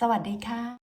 สวัสดีค่ะ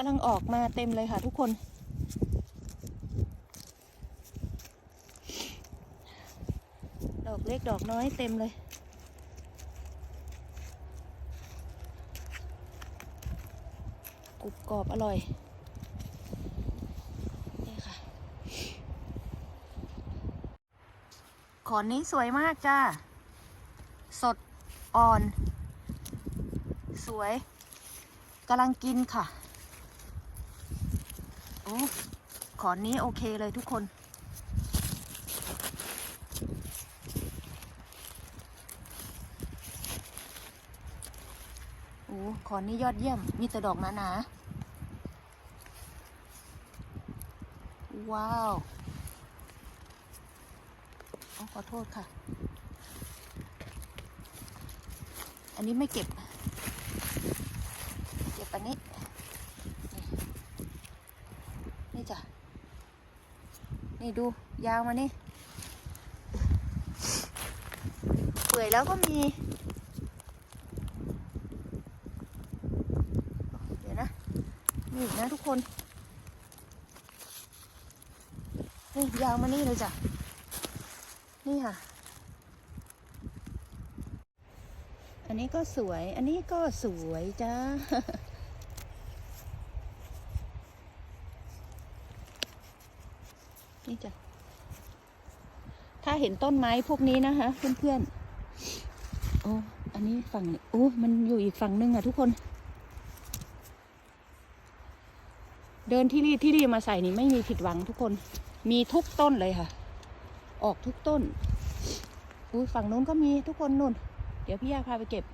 กำลังออกมาเต็มเลยค่ะทุกคน ดอกเล็กดอกน้อยเต็มเลย กรุบกรอบอร่อยนี่ค่ะขอนนี้สวยมากจ้า สดอ่อน สวยกำลังกินค่ะ อ้ขอนนี้โอเคเลยทุกคน โอ้ขอนนี้ยอดเยี่ยม มีแต่ดอกหนาๆ ว้าวอ้ขอโทษค่ะ อันนี้ไม่เก็บ เก็บอันนี้ นี่ จ้ะ นี่ดูยาวมานี่ เปื่อยแล้วก็มี เดี๋ยวนะมีอีกนะทุกคนนี่ยาวมานี่เลยจ้ะ นี่ค่ะ อันนี้ก็สวย อันนี้ก็สวยจ้า นี่จ้ะ ถ้าเห็นต้นไม้พวกนี้นะคะ เพื่อนๆ โอ้อันนี้ฝั่งนี้โอ้มันอยู่อีกฝั่งนึงอะทุกคน เดินที่นี่ที่นี่มาใส่นี่ไม่มีผิดหวังทุกคน มีทุกต้นเลยค่ะ ออกทุกต้นอุ้ยฝั่งนู้นก็มีทุกคนนู่น เดี๋ยวพี่ยาพาไปเก็บ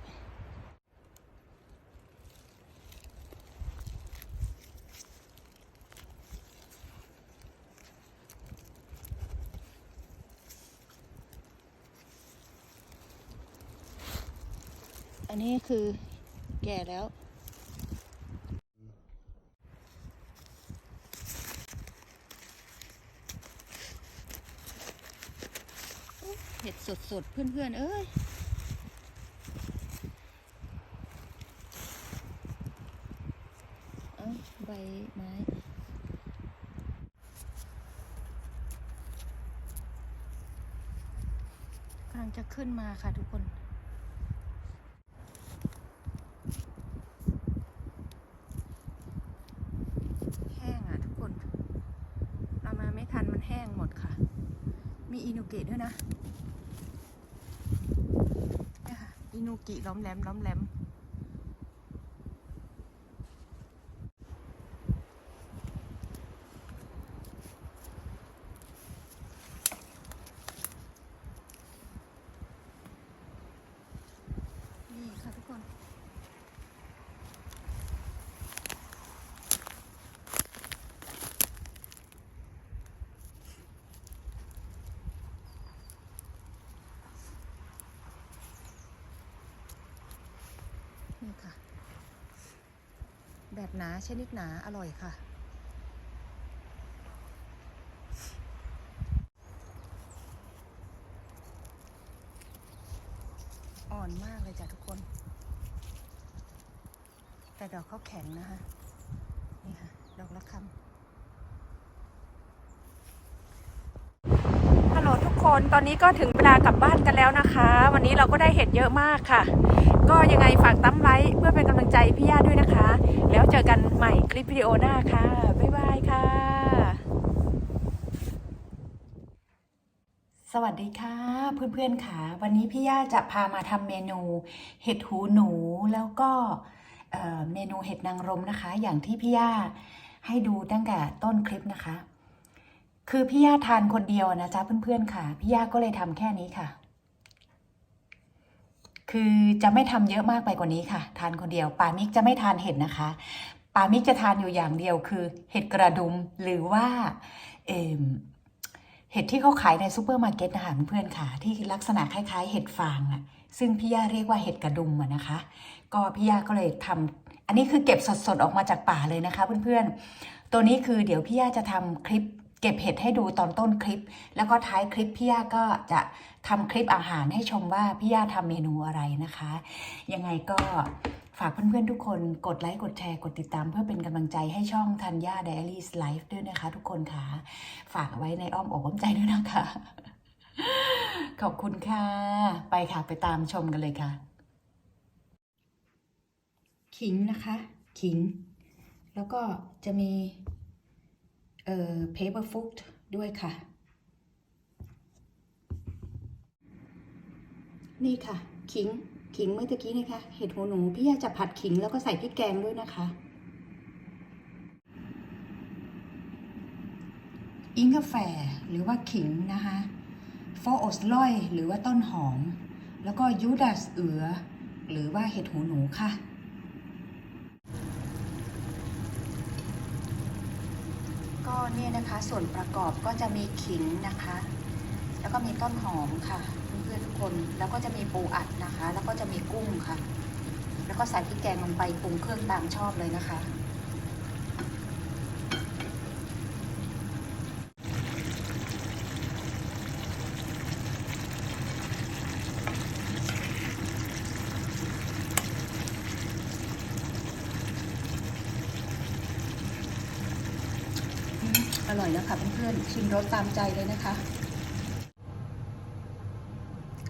อันนี้คือแก่แล้ว เห็ดสดๆ เพื่อนๆ เอ้ยเอาใบไม้กำลังจะขึ้นมาค่ะทุกคน แห้งอะทุกคน เรามาไม่ทันมันแห้งหมดค่ะ มีอินูเกะด้วยนะเนี่ยค่ะอินูกิล้อมแหลมล้อมแหลม นี่ค่ะทุกคน นี่ค่ะ แบบหนาชนิดหนาอร่อยค่ะ อ่อนมากเลยจ้ะทุกคน แต่ดอกเขาแข็งนะคะ นี่ค่ะ ดอกละคำฮัลโหลทุกค นตอนนี้ก็ถึงเวลากลับบ้านกันแล้วนะคะ วันนี้เราก็ได้เห็ดเยอะมากค่ะ ก็ยังไงฝากตั้มไลค์เพื่อเป็นกำลังใจพี่ย่าด้วยนะคะ แล้วเจอกันใหม่คลิปวิดีโอหน้าค่ะ บ๊ายบายค่ะ สวัสดีค่ะ เพื่อนๆค่ะ วันนี้พี่ย่าจะพามาทำเมนูเห็ดหูหนูแล้วก็เเมนูเห็ดนางรมนะคะ อย่างที่พี่ย่าให้ดูตั้งแต่ต้นคลิปนะคะ คือพี่ย่าทานคนเดียวนะจ๊ะเพื่อนๆค่ะ พี่ย่าก็เลยทำแค่นี้ค่ะ คือจะไม่ทำเยอะมากไปกว่านี้ค่ะ ทานคนเดียวปามิกจะไม่ทานเห็ดนะคะปามิกจะทานอยู่อย่างเดียวคือ เห็ดกระดุมหรือว่าเอมเห็ดที่เขาขายในซูเปอร์มาร์เก็ตนะคะเพื่อนๆค่ะ ที่ลักษณะคล้าย ๆ เห็ดฟางอะซึ่งพี่ย่าเรียกว่าเห็ดกระดุมนะคะ ก็พี่ย่าก็เลยทำอันนี้คือเก็บสดๆออกมาจากป่าเลยนะคะ เพื่อนๆ ตัวนี้คือเดี๋ยวพี่ย่าจะทำคลิป เก็บเห็ดให้ดูตอนต้นคลิป แล้วก็ท้ายคลิปพี่ย่าก็จะทำคลิปอาหารให้ชมว่าพี่ย่าทำเมนูอะไรนะคะ ยังไงก็ฝากเพื่อนๆทุกคนกดไลค์กดแชร์กดติดตามเพื่อเป็นกำลังใจให้ช่องทันย่า Diaries Life ด้วยนะคะ ทุกคนค่ะ ฝากไว้ในอ้อมอกอ้อมใจด้วยนะคะ ขอบคุณค่ะ ไปค่ะไปตามชมกันเลยค่ะ ขิงนะคะ ขิง แล้วก็จะมี เอ่อ paper food ด้วยค่ะ นี่ค่ะ ขิง ขิงเมื่อตะกี้นะคะ เห็ดหูหนู พี่ยาจะผัดขิงแล้วก็ใส่พริกแกงด้วยนะคะ อิงกาแฟหรือว่าขิงนะคะฟโอสลอย หรือว่าต้นหอม แล้วก็ยูดาสเอือ หรือว่าเห็ดหูหนูค่ะ ก็เนี่ยนะคะส่วนประกอบก็จะมีขิงนะคะ แล้วก็มีต้นหอมค่ะเพื่อนๆทุกคนแล้วก็จะมีปูอัดนะคะ แล้วก็จะมีกุ้งค่ะ แล้วก็ใส่พริกแกงลงไปปรุงเครื่องตามชอบเลยนะคะ อืม อร่อยแล้วค่ะเพื่อนๆชิมรสตามใจเลยนะคะ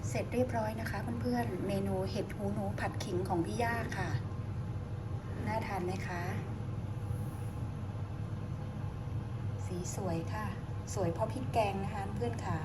เสร็จเรียบร้อยนะคะเพื่อนๆเมนูเห็ดหูหนูผัดขิงของพี่ย่าค่ะ น่าทานไหมคะ สีสวยค่ะ สวยเพราะพริกแกงนะคะเพื่อนขา